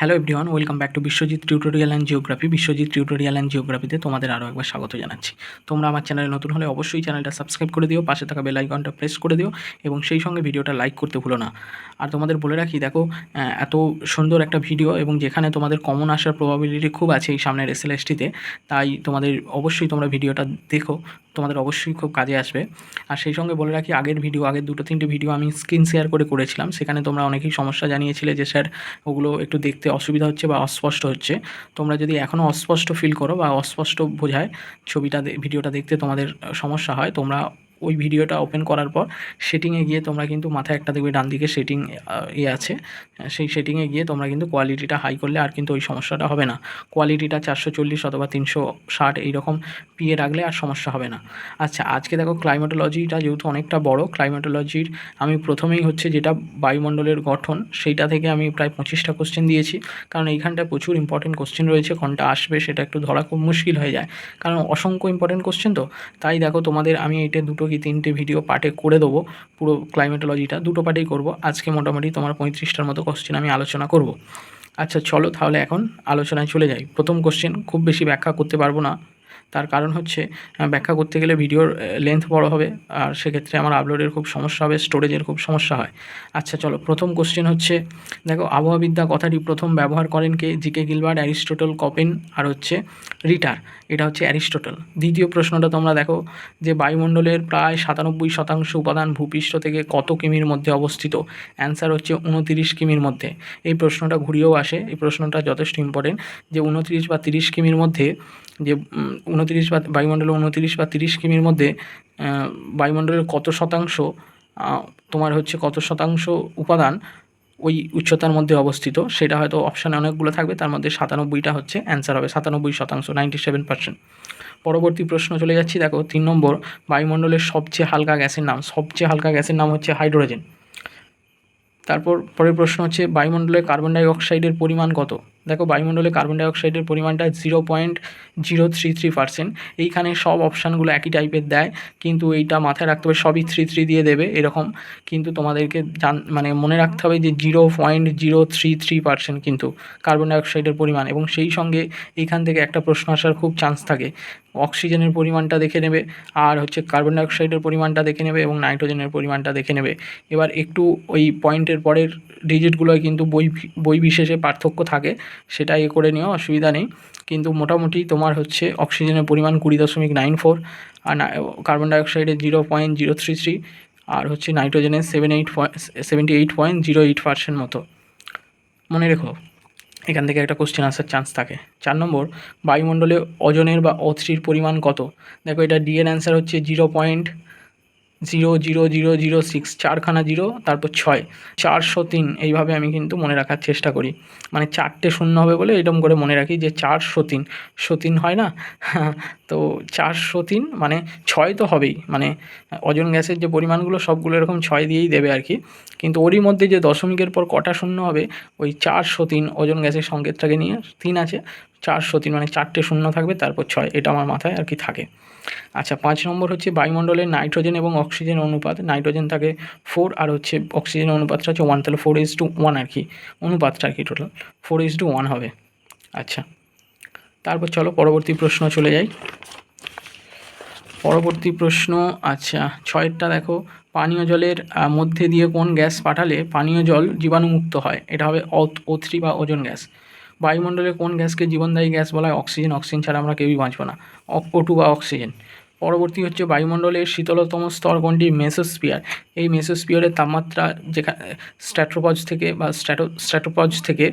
Hello everyone welcome back to Biswajit tutorial and geography Biswajit tutorial and জিওগ্রাফিতে তোমাদের আরও একবার স্বাগত জানাচ্ছি। তোমরা আমার চ্যানেলে নতুন হলে অবশ্যই চ্যানেলটা সাবস্ক্রাইব করে দিও, পাশে থাকা বেল আইকনটা প্রেস করে দিও এবং সেই সঙ্গে ভিডিওটা লাইক করতে ভুলো না। আর তোমাদের বলে রাখি, দেখো এত সুন্দর একটা ভিডিও এবং যেখানে তোমাদের কমন আসার প্রবাবিলিটি খুব আছে এই সামনের এস তাই তোমাদের অবশ্যই তোমরা ভিডিওটা দেখো। তোমাদের অবশ্যই খুব কাজে আসবে। আর সেই সঙ্গে বলে রাখি, আগের ভিডিও আগের দুটো, তিনটে ভিডিও আমি স্ক্রিন শেয়ার করে করেছিলাম। সেখানে তোমরা অনেকেই সমস্যা জানিয়েছিলে যে, স্যার, ওগুলো একটু দেখতে অসুবিধা হচ্ছে বা অস্পষ্ট হচ্ছে। তোমরা যদি এখনও অস্পষ্ট ফিল করো বা অস্পষ্ট বোঝায়, ছবিটা ভিডিওটা দেখতে তোমাদের সমস্যা হয়, তোমরা ওই ভিডিওটা ওপেন করার পর সেটিংয়ে গিয়ে তোমরা কিন্তু মাথায় একটা দেখবে ডান দিকে সেটিং ইয়ে আছে। সেই সেটিংয়ে গিয়ে তোমরা কিন্তু কোয়ালিটিটা হাই করলে আর কিন্তু ওই সমস্যাটা হবে না। কোয়ালিটিটা চারশো চল্লিশ অথবা তিনশো ষাট এইরকম পিয়ে রাখলে আর সমস্যা হবে না। আচ্ছা আজকে দেখো ক্লাইমেটোলজিটা যেহেতু অনেকটা বড় ক্লাইমেটোলজির আমি প্রথমেই হচ্ছে যেটা বায়ুমণ্ডলের গঠন সেইটা থেকে আমি প্রায় পঁচিশটা কোশ্চেন দিয়েছি। কারণ এইখানটায় প্রচুর ইম্পর্টেন্ট কোশ্চেন রয়েছে, কোনটা আসবে সেটা একটু ধরা খুব মুশকিল হয়ে যায়। কারণ অসংখ্য ইম্পর্টেন্ট কোশ্চেন তো। তাই দেখো তোমাদের আমি এইটা দুটো কি তিনটে ভিডিও পার্টে করে দেবো, পুরো ক্লাইমেটোলজিটা দুটো পার্টেই করব। আজকে মোটামুটি তোমার পঁয়ত্রিশটার মতো কোশ্চেন আমি আলোচনা করব। আচ্ছা চলো তাহলে এখন আলোচনায় চলে যাই। প্রথম কোশ্চেন খুব বেশি ব্যাখ্যা করতে পারব না। তার কারণ হচ্ছে ব্যাখ্যা করতে গেলে ভিডিওর লেন্থ বড় হবে, আর সেক্ষেত্রে আমার আপলোডের খুব সমস্যা হবে স্টোরেজের খুব সমস্যা হয়। আচ্ছা চলো, প্রথম কোশ্চেন হচ্ছে, দেখো, আবহাওয়াবিদ্যা কথাটি প্রথম ব্যবহার করেন কে? G K Gilbert, Aristotle, Koppen, আর হচ্ছে রিটার। এটা হচ্ছে অ্যারিস্টোটল। দ্বিতীয় প্রশ্নটা তোমরা দেখো, যে বায়ুমণ্ডলের প্রায় সাতানব্বই শতাংশ উপাদান ভূপৃষ্ঠ থেকে কত কিমির মধ্যে অবস্থিত? অ্যান্সার হচ্ছে উনতিরিশ কিমির মধ্যে। এই প্রশ্নটা ঘুরিয়েও আসে। এই প্রশ্নটা যথেষ্ট ইম্পর্টেন্ট যে উনতিরিশ বা তিরিশ কিমির মধ্যে যে উনতিরিশ বা বায়ুমণ্ডলে উনতিরিশ বা তিরিশ কিমির মধ্যে বায়ুমণ্ডলের কত শতাংশ তোমার হচ্ছে কত শতাংশ উপাদান ওই উচ্চতার মধ্যে অবস্থিত? সেটা হয়তো অপশানে অনেকগুলো থাকবে, তার মধ্যে সাতানব্বইটা হচ্ছে অ্যান্সার হবে, সাতানব্বই শতাংশ নাইনটি সেভেন পার্সেন্ট পরবর্তী প্রশ্ন চলে যাচ্ছি, দেখো, তিন নম্বর, বায়ুমণ্ডলের সবচেয়ে হালকা গ্যাসের নাম, সবচেয়ে হালকা গ্যাসের নাম হচ্ছে হাইড্রোজেন। তারপর, পরের প্রশ্ন হচ্ছে, বায়ুমণ্ডলে কার্বন ডাই অক্সাইডের পরিমাণ কত? দেখো বায়ুমণ্ডলে কার্বন ডাইঅক্সাইডের পরিমাণটা zero point zero three three percent এইখানে সব অপশানগুলো একই টাইপের দেয়, কিন্তু এইটা মাথায় রাখতে হবে, সবই থ্রি থ্রি দিয়ে দেবে এরকম। কিন্তু তোমাদেরকে জান মানে মনে রাখতে হবে যে zero point zero three three percent কিন্তু কার্বন ডাইঅক্সাইডের পরিমাণ। এবং সেই সঙ্গে এইখান থেকে একটা প্রশ্ন আসার খুব চান্স থাকে। অক্সিজেনের পরিমাণটা দেখে নেবে, আর হচ্ছে কার্বন ডাই অক্সাইডের পরিমাণটা দেখে নেবে এবং নাইট্রোজেনের পরিমাণটা দেখে নেবে। এবার একটু ওই পয়েন্টের পরের ডিজিটগুলোয় কিন্তু বই বই বিশেষে পার্থক্য থাকে সেটা এ করে নিও, অসুবিধা নেই। কিন্তু মোটামুটি তোমার হচ্ছে অক্সিজেনের পরিমাণ কুড়ি দশমিক নাইন ফোর আর কার্বন ডাই অক্সাইডের zero point zero three three আর হচ্ছে নাইট্রোজেনের seven eight point seventy eight point zero eight percent মতো। মনে রেখো। এখান থেকে একটা কোশ্চেন আসার চান্স থাকে। চার নম্বর, বায়ুমণ্ডলে ওজনের বা অথ্রির পরিমাণ কত? দেখো এটা ডি এর অ্যান্সার হচ্ছে zero point zero zero zero zero six চারখানা জিরো, তারপর ছয়। চারশো তিন, এইভাবে আমি কিন্তু মনে রাখার চেষ্টা করি। মানে চারটে শূন্য হবে বলে এরকম করে মনে রাখি যে চারশো তিন। সতীন হয় না? তো চারশো তিন মানে ছয় তো হবেই। মানে ওজন গ্যাসের যে পরিমাণগুলো সবগুলো এরকম ছয় দিয়েই দেবে আর কি। কিন্তু ওরই মধ্যে যে দশমিকের পর কটা শূন্য হবে, ওই চারশো তিন ওজন গ্যাসের সংকেতটাকে নিয়ে তিন আছে। চারশো তিন মানে চারটে শূন্য থাকবে, তারপর ছয়। এটা আমার মাথায় আর কি থাকে। আচ্ছা পাঁচ নম্বর হচ্ছে বায়ুমণ্ডলের নাইট্রোজেন এবং অক্সিজেন অনুপাত। নাইট্রোজেন থাকে ফোর আর হচ্ছে অক্সিজেন অনুপাতটা হচ্ছে ওয়ান, তাহলে ফোর ইজ টু ওয়ান আর কি। অনুপাতটা আর কি total four is to one হবে। আচ্ছা তারপর চলো পরবর্তী প্রশ্ন চলে যাই। পরবর্তী প্রশ্ন আচ্ছা ছয়েরটা দেখো। পানীয় জলের মধ্যে দিয়ে কোন গ্যাস পাঠালে পানীয় জল জীবাণুমুক্ত হয়? এটা হবে ও থ্রি বা ওজন গ্যাস। বায়ুমণ্ডলে কোন গ্যাসকে জীবনদায়ী গ্যাস বলা হয়? অক্সিজেন। অক্সিজেন ছাড়া আমরা কেউই বাঁচব না। ও টু বা অক্সিজেন। পরবর্তী হচ্ছে বায়ুমণ্ডলের শীতলতম স্তর কোনটি? মেসোস্পিয়ার এই মেসোস্পিয়ারের তাপমাত্রা যেখানে স্ট্র্যাট্রোপজ থেকে বা স্ট্র্যাটো স্ট্র্যাটোপজ থেকে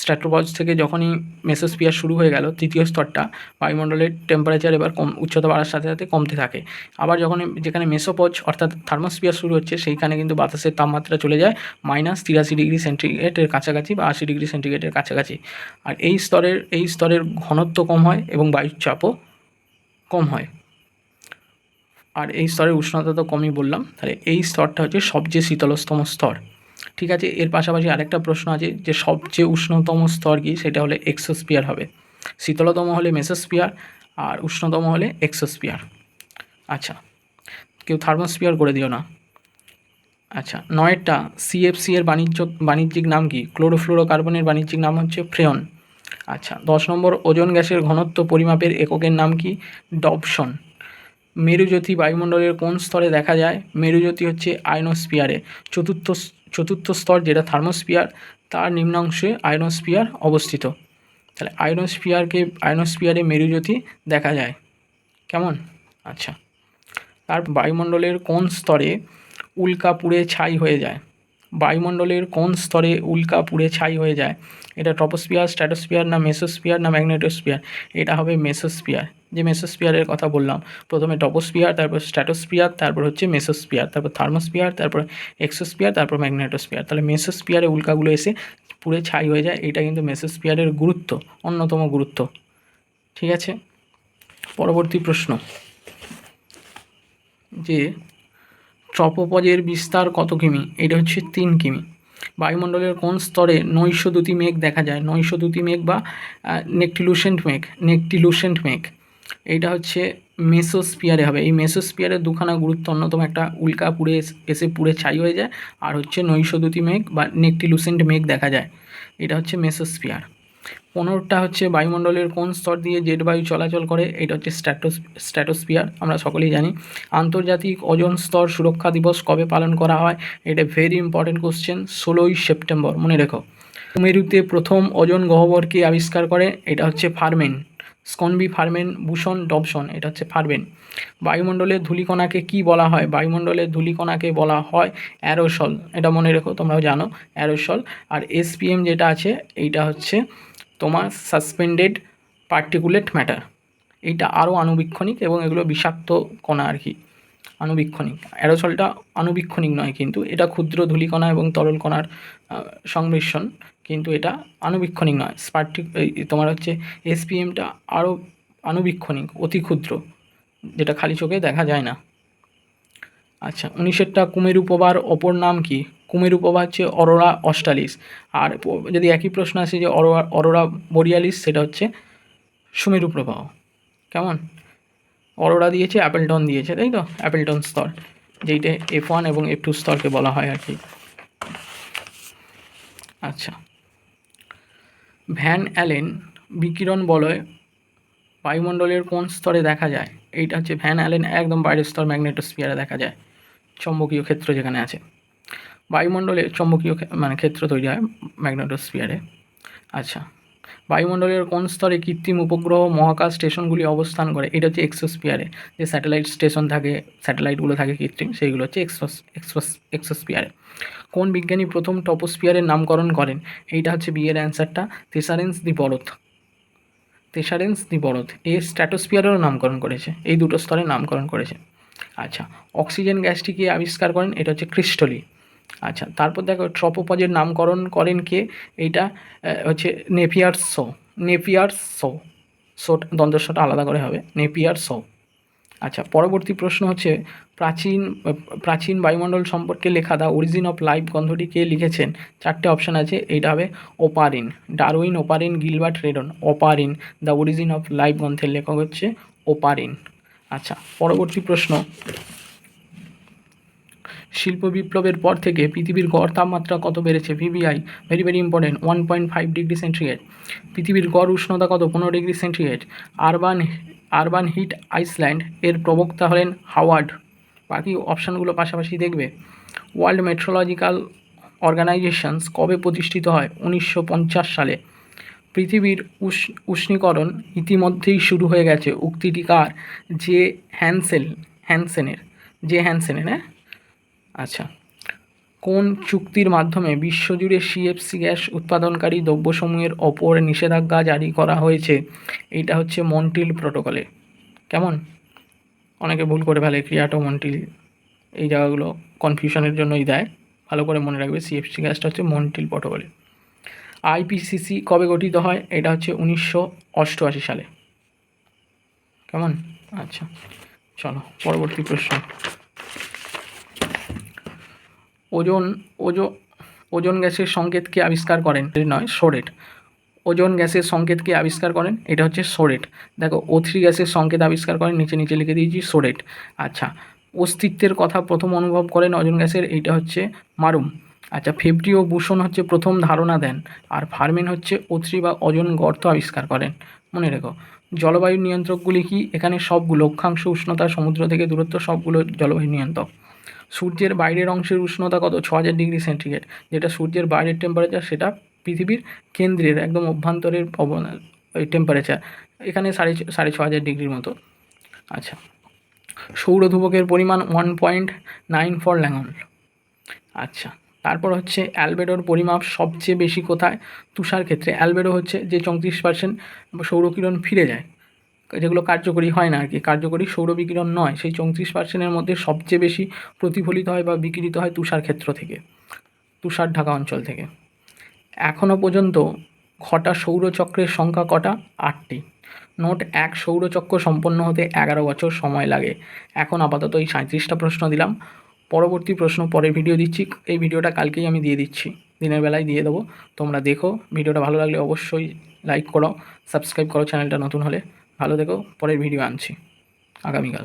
স্ট্র্যাটোপজ থেকে যখনই মেসোস্পিয়ার শুরু হয়ে গেল, তৃতীয় স্তরটা বায়ুমণ্ডলের টেম্পারেচার এবার কম, উচ্চতা বাড়ার সাথে সাথে কমতে থাকে। আবার যখন যেখানে মেসোপজ অর্থাৎ থার্মোস্পিয়ার শুরু হচ্ছে, সেইখানে কিন্তু বাতাসের তাপমাত্রা চলে যায় মাইনাস তিরাশি ডিগ্রি সেন্টিগ্রেডের কাছাকাছি বা আশি ডিগ্রি সেন্টিগ্রেডের কাছাকাছি। আর এই স্তরের এই স্তরের ঘনত্ব কম হয় এবং বায়ুর চাপও কম হয়। আর এই স্তরের উষ্ণতা তো কমই বললাম, তাহলে এই স্তরটা হচ্ছে সবচেয়ে শীতলতম স্তর। ঠিক আছে? এর পাশাপাশি আরেকটা প্রশ্ন আছে যে সবচেয়ে উষ্ণতম স্তর কি? সেটা হলে এক্সোস্পিয়ার হবে। শীতলতম হলে মেসোস্পিয়ার আর উষ্ণতম হলে এক্সোস্পিয়ার। আচ্ছা কেউ থার্মোস্পিয়ার করে দিও না। আচ্ছা নয়েরটা সিএফসি এর বাণিজ্য, বাণিজ্যিক নাম কি? ক্লোরোফ্লোরোকার্বনের বাণিজ্যিক নাম হচ্ছে ফ্রেয়ন। আচ্ছা দশ নম্বর ওজোন গ্যাসের ঘনত্ব পরিমাপের এককের নাম কি? ডবসন। মেরুজ্যোতি বায়ুমণ্ডলের কোন স্তরে দেখা যায়? মেরুজ্যোতি হচ্ছে আয়নোস্পিয়ারে চতুর্থ চতুর্থ স্তর যেটা থার্মোস্পিয়ার তার নিম্নাংশে আয়নোস্পিয়ার অবস্থিত। তাহলে আয়নোস্পিয়ারকে আয়নোস্পিয়ারে মেরুজ্যোতি দেখা যায়। কেমন? আচ্ছা। তার বায়ুমণ্ডলের কোন স্তরে উল্কা পুড়ে ছাই হয়ে যায়? বায়ুমণ্ডলের কোন স্তরে উল্কা পুড়ে ছাই হয়ে যায়? এটা টপোস্পিয়ার স্ট্র্যাটোস্পিয়ার না মেসোস্পিয়ার না ম্যাগনেটোস্পিয়ার এটা হবে মেসোস্পিয়ার যে মেসোস্পিয়ারের কথা বললাম, প্রথমে টপোস্পিয়ার তারপর স্ট্র্যাটোস্পিয়ার তারপর হচ্ছে মেসোস্পিয়ার তারপর থার্মোস্পিয়ার তারপর এক্সোস্পিয়ার তারপর ম্যাগনেটোস্পিয়ার তাহলে মেসোস্পিয়ারে উল্কাগুলো এসে পুড়ে ছাই হয়ে যায়, এটা কিন্তু মেসোস্পিয়ারের গুরুত্ব, অন্যতম গুরুত্ব। ঠিক আছে? পরবর্তী প্রশ্ন। যে ট্রপোপজের বিস্তার কত কিমি? এটা হচ্ছে তিন কিমি। বায়ুমণ্ডলের কোন স্তরে নৈশদ্যুতি মেঘ দেখা যায়? নৈশদ্যুতি মেঘ বা নেকটিলুসেন্ট মেঘ নেকটিলুসেন্ট মেঘ। এইটা হচ্ছে মেসোস্পিয়ারে হবে। এই মেসোস্পিয়ারের দুখানা গুরুত্ব অন্যতম। একটা উল্কা পুড়ে এস- পুড়ে ছাই হয়ে যায়। আর হচ্ছে নৈশদ্যুতি মেঘ বা নেকটিলুসেন্ট মেঘ দেখা যায়। এটা হচ্ছে মেসোস্পিয়ার পনেরোটা হচ্ছে বায়ুমণ্ডলের কোন স্তর দিয়ে জেট বায়ু চলাচল করে, এটা হচ্ছে স্ট্র্যাটোস স্ট্র্যাটোস্পিয়ার আমরা সকলেই জানি। আন্তর্জাতিক ওজন স্তর সুরক্ষা দিবস কবে পালন করা হয়, এটা ভেরি ইম্পর্টেন্ট কোশ্চেন ষোলোই সেপ্টেম্বর, মনে রেখো। মেরুতে প্রথম ওজন গহ্বরকে আবিষ্কার করে, এটা হচ্ছে ফার্মেন, স্কনবি ফার্মেন ভূষণ ডবসন, এটা হচ্ছে ফার্মেন। বায়ুমণ্ডলের ধূলিকণাকে কি বলা হয়? বায়ুমণ্ডলের ধূলিকণাকে বলা হয় অ্যারোসল, এটা মনে রেখো, তোমরাও জানো, অ্যারোসল। আর এসপিএম যেটা আছে, এইটা হচ্ছে তোমার সাসপেন্ডেড পার্টিকুলেট ম্যাটার এইটা আরও আণুবীক্ষণিক এবং এগুলো বিষাক্ত কণা আর কি। আণুবীক্ষণিক। অ্যারোসলটা আণুবীক্ষণিক নয় কিন্তু এটা ক্ষুদ্র ধূলিকণা এবং তরল কণার সংমিশ্রণ, কিন্তু এটা আণুবীক্ষণিক নয়। স্পার্টি তোমার হচ্ছে এসপিএমটা আরও আণুবীক্ষণিক, অতি ক্ষুদ্র, যেটা খালি চোখে দেখা যায় না। আচ্ছা উনিশেরটা কুমেরু প্রভার অপর নাম কি? কুমেরু প্রভা হচ্ছে অরোরা অস্টালিস আর যদি একই প্রশ্ন আসে যে অরোরা অরোরা বোরিয়ালিস সেটা হচ্ছে সুমেরু প্রবাহ কেমন? অরোরা দিয়েছে, অ্যাপেলটন দিয়েছে, তাই তো? অ্যাপেলটন স্তর, যেইটা এফ ওয়ান এবং এফ টু স্তরকে বলা হয় আর কি। আচ্ছা। ভ্যান অ্যালেন বিকিরণ বলয় বায়ুমণ্ডলের কোন স্তরে দেখা যায়? এইটা হচ্ছে ভ্যান অ্যালেন একদম বাইরের স্তর ম্যাগনেটোস্ফিয়ারে দেখা যায়, চম্বকীয় ক্ষেত্র যেখানে আছে। বায়ুমণ্ডলে চম্বকীয় মানে ক্ষেত্র তৈরি হয় ম্যাগনেটোস্ফিয়ারে। আচ্ছা বায়ুমণ্ডলের কোন স্তরে কৃত্রিম উপগ্রহ, মহাকাশ স্টেশনগুলি অবস্থান করে? এটা হচ্ছে এক্সোস্পিয়ারে যে স্যাটেলাইট স্টেশন থাকে, স্যাটেলাইটগুলো থাকে কৃত্রিম, সেইগুলো হচ্ছে এক্সোস এক্সোস এক্সোস্পিয়ারে কোন বিজ্ঞানী প্রথম টপোস্পিয়ারের নামকরণ করেন? এইটা হচ্ছে বিয়ের অ্যান্সারটা তেসারেন্স দি বরথ তেসারেন্স দি এর এ স্ট্র্যাটোস্পিয়ারেরও নামকরণ করেছে, এই দুটো স্তরে নামকরণ করেছে। আচ্ছা অক্সিজেন গ্যাসটি কে আবিষ্কার করেন? এটা হচ্ছে ক্রিস্টলি। আচ্ছা তারপর দেখো, ট্রপোপজের নামকরণ করেন কে? এইটা হচ্ছে Napier Shaw Napier Shaw Shaw শোটা আলাদা করে হবে নেপিয়ার শো আচ্ছা পরবর্তী প্রশ্ন হচ্ছে, প্রাচীন প্রাচীন বায়ুমণ্ডল সম্পর্কে লেখা দ্য অরিজিন অফ লাইফ গ্রন্থটি কে লিখেছেন? চারটে অপশান আছে, এইটা হবে Oparin, Darwin, Oparin, Gilbert radon, Oparin, the origin of life গ্রন্থের লেখক হচ্ছে ওপারিন। আচ্ছা পরবর্তী প্রশ্ন, শিল্প বিপ্লবের পর থেকে পৃথিবীর গড় তাপমাত্রা কত বেড়েছে? VVI very very important one point five degree centigrade পৃথিবীর গড় উষ্ণতা কত? পনেরো degree centigrade urban urban heat island এর প্রবক্তা হলেন হাওয়ার্ড। বাকি অপশানগুলো পাশাপাশি দেখবে। ওয়ার্ল্ড মেট্রোলজিক্যাল অর্গানাইজেশনস কবে প্রতিষ্ঠিত হয়? উনিশশো পঞ্চাশ সালে। পৃথিবীর উষ, উষ্ণীকরণ ইতিমধ্যেই শুরু হয়ে গেছে। উক্তিটি কার? যে হ্যানসেল হ্যানসেনের যে হ্যানসেনের হ্যাঁ? আচ্ছা। কোন চুক্তির মাধ্যমে বিশ্বজুড়ে সিএফসি গ্যাস উৎপাদনকারী দ্রব্যসমূহের ওপর নিষেধাজ্ঞা জারি করা হয়েছে? এইটা হচ্ছে মন্টিল প্রোটোকলে। কেমন? অনেকে ভুল করে ফেলে, ক্রিয়াটো মন্টিল। এই জায়গাগুলো কনফিউশনের জন্যই দেয়। ভালো করে মনে রাখবে সিএফসি গ্যাসটা হচ্ছে মন্টিল প্রোটোকলে। আইপিসিসি কবে গঠিত হয়? এটা হচ্ছে উনিশশো অষ্টআশি সালে। কেমন? আচ্ছা চলো, পরবর্তী প্রশ্ন। ওজন, ওজো, ওজন গ্যাসের সংকেতকে আবিষ্কার করেন। নয়, সোরেট। ওজন গ্যাসের সংকেতকে আবিষ্কার করেন, এটা হচ্ছে সোরেট। দেখো ও থ্রি গ্যাসের সংকেত আবিষ্কার করেন, নিচে নিচে লিখে দিয়েছি সোরেট। আচ্ছা অস্তিত্বের কথা প্রথম অনুভব করেন অজন গ্যাসের, এইটা হচ্ছে মারুম। আচ্ছা ফেব্রি ও বুসন হচ্ছে প্রথম ধারণা দেন, আর ফার্মেন হচ্ছে অত্রি বা অজন গর্ত আবিষ্কার করেন। মনে রেখো, জলবায়ু নিয়ন্ত্রকগুলি কি? এখানে সবগুলো, অক্ষাংশ উষ্ণতা, সমুদ্র থেকে দূরত্ব, সবগুলো জলবায়ু নিয়ন্ত্রক। সূর্যের বাইরের অংশের উষ্ণতা কত? ছ হাজার ডিগ্রি সেন্টিগ্রেড। যেটা সূর্যের বাইরের টেম্পারেচার সেটা পৃথিবীর কেন্দ্রের একদম অভ্যন্তরের ওই টেম্পারেচার এখানে সাড়ে সাড়ে ছ হাজার ডিগ্রির মতো। আচ্ছা। সৌর ধ্রুবকের পরিমাণ one point nine four langley আচ্ছা। তারপর হচ্ছে অ্যালবেডোর পরিমাপ সবচেয়ে বেশি কোথায়? তুষার ক্ষেত্রে অ্যালবেডো হচ্ছে যে চৌত্রিশ পার্সেন্ট সৌরকিরণ ফিরে যায়। যেগুলো কার্যকরী হয় না আর কি। কার্যকরী সৌর বিকিরণ নয়, সেই চৌত্রিশ পার্সেন্টের মধ্যে সবচেয়ে বেশি প্রতিফলিত হয় বা বিকিরিত হয় তুষার ক্ষেত্র থেকে, তুষার ঢাকা অঞ্চল থেকে। এখনও পর্যন্ত ঘটা সৌরচক্রের সংখ্যা কটা? আটটি। নোট এক সৌরচক্র সম্পন্ন হতে এগারো বছর সময় লাগে। এখন আপাতত এই সাঁত্রিশটা প্রশ্ন দিলাম। পরবর্তী প্রশ্ন পরের ভিডিও দিচ্ছি। এই ভিডিওটা কালকেই আমি দিয়ে দিচ্ছি। দিনের বেলায় দিয়ে দেবো। তোমরা দেখো। ভিডিওটা ভালো লাগলে অবশ্যই লাইক করো সাবস্ক্রাইব করো চ্যানেলটা নতুন হলে। ভালো দেখো পরের ভিডিও আনছি আগামীকাল।